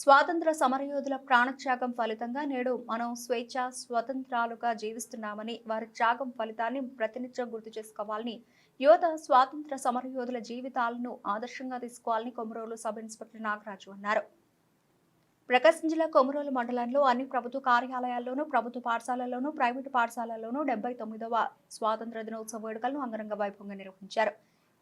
స్వాతంత్ర సమరయోధుల ప్రాణత్యాగం ఫలితంగా నేడు మనం స్వేచ్ఛ స్వతంత్రాలుగా జీవిస్తున్నామని వారి త్యాగం ఫలితాన్ని ప్రతినిత్యం గుర్తు చేసుకోవాలని యువత స్వాతంత్ర సమరయోధుల జీవితాలను ఆదర్శంగా తీసుకోవాలని కొమరోలు సబ్ ఇన్స్పెక్టర్ నాగరాజు అన్నారు. ప్రకాశం జిల్లా కొమరోలు మండలంలో అన్ని ప్రభుత్వ కార్యాలయాల్లోనూ ప్రభుత్వ పాఠశాలల్లోనూ ప్రైవేటు పాఠశాలల్లోనూ డెబ్బై తొమ్మిదవ స్వాతంత్ర దినోత్సవ వేడుకలను అంగరంగ వైభవంగా నిర్వహించారు.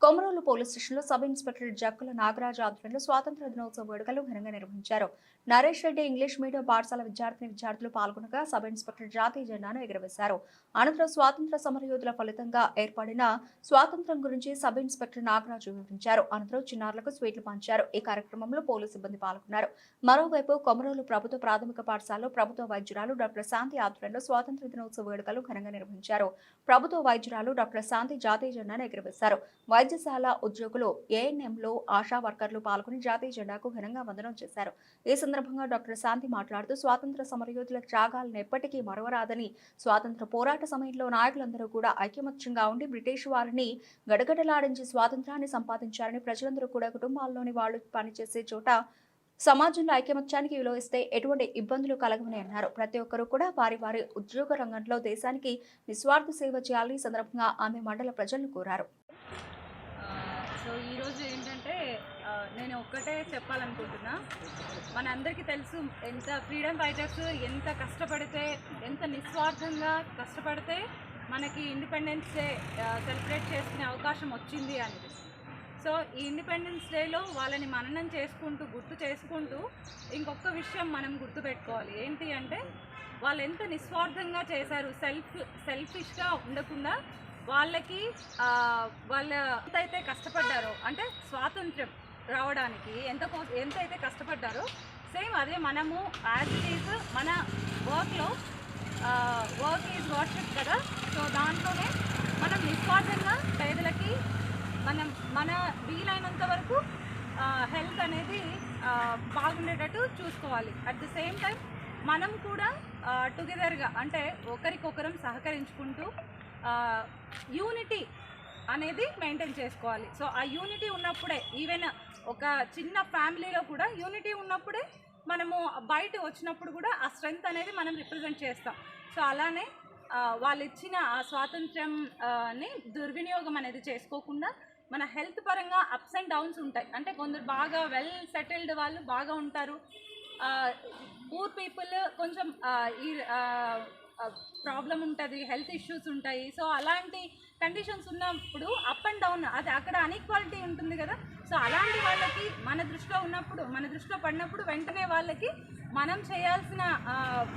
కొమరోలు పోలీస్ స్టేషన్లో సబ్ ఇన్స్పెక్టర్ జక్కుల నాగరాజు ఆధ్వర్యంలో స్వాతంత్ర దినోత్సవ వేడుకలు ఘనంగా నిర్వహించారు. నరేష్ రెడ్డి ఇంగ్లీష్ మీడియం పాఠశాల విద్యార్థిని విద్యార్థులు పాల్గొనగా సబ్ ఇన్స్పెక్టర్ జాతీయ జెండాను ఎగురవేశారు. అనంతరం స్వాతంత్ర సమరయోధుల ఫలితంగా ఏర్పడిన స్వాతంత్రం గురించి సబ్ ఇన్స్పెక్టర్ నాగరాజు వివరించారు. అనంతరం చిన్నారులకు స్వీట్లు పంచారు. ఈ కార్యక్రమంలో పోలీసు సిబ్బంది పాల్గొన్నారు. మరోవైపు కొమరోలు ప్రభుత్వ ప్రాథమిక పాఠశాలలో ప్రభుత్వ వైద్యురాలు డాక్టర్ శాంతి ఆధ్వర్యంలో స్వాతంత్ర దినోత్సవ వేడుకలు ఘనంగా నిర్వహించారు. ప్రభుత్వ వైద్యురాలు డాక్టర్ శాంతి జాతీయ జెండాను ఎగురవేశారు. వైద్యశాల ఉద్యోగులు ఏఎన్ఎంలో ఆశా వర్కర్లు పాల్గొని జాతీయ జెండాకు ఘనంగా వందనం చేశారు. ఈ సందర్భంగా డాక్టర్ శాంతి మాట్లాడుతూ స్వాతంత్ర సమరయోధుల త్యాగాలను ఎప్పటికీ మరవరాదని స్వాతంత్ర పోరాట సమయంలో నాయకులందరూ కూడా ఐకమత్యంగా ఉండి బ్రిటిష్ వారిని గడగడలాడించి స్వాతంత్రాన్ని సంపాదించారని ప్రజలందరూ కూడా కుటుంబాల్లోని వాళ్ళు పనిచేసే చోట సమాజంలో ఐకమత్యానికి విలువ ఇస్తే ఎటువంటి ఇబ్బందులు కలగవని అన్నారు. ప్రతి ఒక్కరూ కూడా వారి వారి ఉద్యోగ రంగంలో దేశానికి నిస్వార్థ సేవ చేయాలని సందర్భంగా ఆమె మండల ప్రజలను కోరారు. సో ఈరోజు ఏంటంటే నేను ఒక్కటే చెప్పాలనుకుంటున్నా. మనందరికీ తెలుసు ఎంత ఫ్రీడమ్ ఫైటర్స్ ఎంత కష్టపడితే ఎంత నిస్వార్థంగా కష్టపడితే మనకి ఇండిపెండెన్స్ డే సెలబ్రేట్ చేసుకునే అవకాశం వచ్చింది అనేది. సో ఈ ఇండిపెండెన్స్ డేలో వాళ్ళని మననం చేసుకుంటూ గుర్తు చేసుకుంటూ ఇంకొక విషయం మనం గుర్తుపెట్టుకోవాలి. ఏంటి అంటే వాళ్ళు ఎంత నిస్వార్థంగా చేశారు సెల్ఫ్ సెల్ఫిష్గా ఉండకుండా వాళ్ళకి వాళ్ళ ఎంతైతే కష్టపడ్డారో అంటే స్వాతంత్ర్యం రావడానికి ఎంత ఎంతైతే కష్టపడ్డారో సేమ్ అదే మనము యాజ్ ఇట్ ఈజ్ మన వర్క్లో వర్క్ ఈజ్ వర్షిప్ కదా? సో దాంట్లోనే మనం నిస్వార్థంగా పేదలకి మనం మన వీలైనంత వరకు హెల్త్ అనేది బాగుండేటట్టు చూసుకోవాలి. అట్ ద సేమ్ టైం మనం కూడా టుగెదర్గా అంటే ఒకరికొకరం సహకరించుకుంటూ యూనిటీ అనేది మెయింటైన్ చేసుకోవాలి. సో ఆ యూనిటీ ఉన్నప్పుడే ఈవెన్ ఒక చిన్న ఫ్యామిలీలో కూడా యూనిటీ ఉన్నప్పుడే మనము బయట వచ్చినప్పుడు కూడా ఆ స్ట్రెంగ్త్ అనేది మనం రిప్రజెంట్ చేస్తాం. సో అలానే వాళ్ళు ఇచ్చిన ఆ స్వాతంత్ర్యంని దుర్వినియోగం అనేది చేసుకోకుండా మన హెల్త్ పరంగా అప్స్ అండ్ డౌన్స్ ఉంటాయి. అంటే కొందరు బాగా వెల్ సెటిల్డ్ వాళ్ళు బాగా ఉంటారు. పూర్ పీపుల్ కొంచెం ఈ ప్రాబ్లం ఉంటుంది హెల్త్ ఇష్యూస్ ఉంటాయి. సో అలాంటి కండిషన్స్ ఉన్నప్పుడు అప్ అండ్ డౌన్ అది అక్కడ అన్ఈక్వాలిటీ ఉంటుంది కదా. సో అలాంటి వాళ్ళకి మన దృష్టిలో ఉన్నప్పుడు మన దృష్టిలో పడినప్పుడు వెంటనే వాళ్ళకి మనం చేయాల్సిన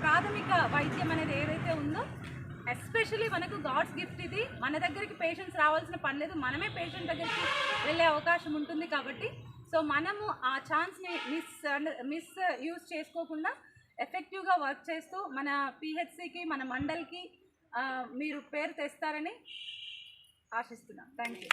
ప్రాథమిక వైద్యం అనేది ఏదైతే ఉందో ఎస్పెషలీ మనకు గాడ్స్ గిఫ్ట్ ఇది. మన దగ్గరికి పేషెంట్స్ రావాల్సిన పని లేదు. మనమే పేషెంట్ దగ్గరికి వెళ్ళే అవకాశం ఉంటుంది కాబట్టి సో మనము ఆ ఛాన్స్ని మిస్ మిస్ యూజ్ చేసుకోకుండా ఎఫెక్టివ్గా వర్క్ చేస్తూ మన పిహెచ్సికి మన మండల్కి మీరు పేరు తెస్తారని ఆశిస్తున్నాం. Thank you